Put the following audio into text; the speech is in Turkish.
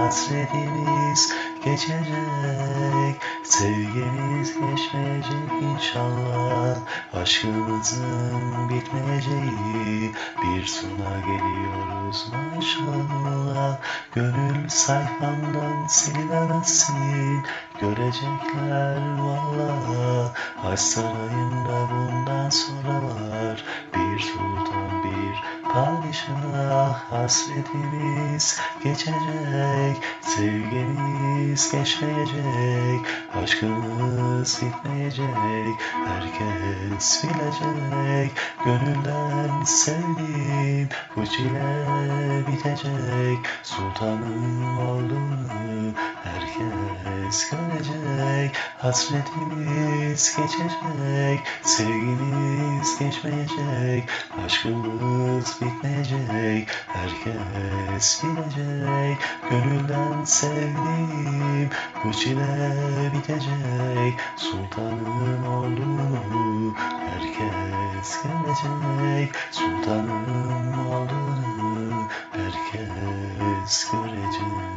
hasretimiz geçecek Sevgimiz geçmeyecek inşallah. Aşkımızın bitmeyeceği bir sona geliyoruz maşallah. Gönül sayfamdan silemezsin Görecekler valla Aşk sarayında padişah Hasretimiz geçecek Sevgimiz geçmeyecek Aşkımız bitmeyecek Herkes bilecek Gönülden sevdiğim Bu çile bitecek. Sultanım olduğunu Görecek Hasretimiz geçecek Sevgimiz geçmeyecek Aşkımız bitmeyecek Herkes bilecek Gönülden sevdiğim Bu çile bitecek Sultanım olduğunu Herkes görecek Sultanım olduğunu Herkes görecek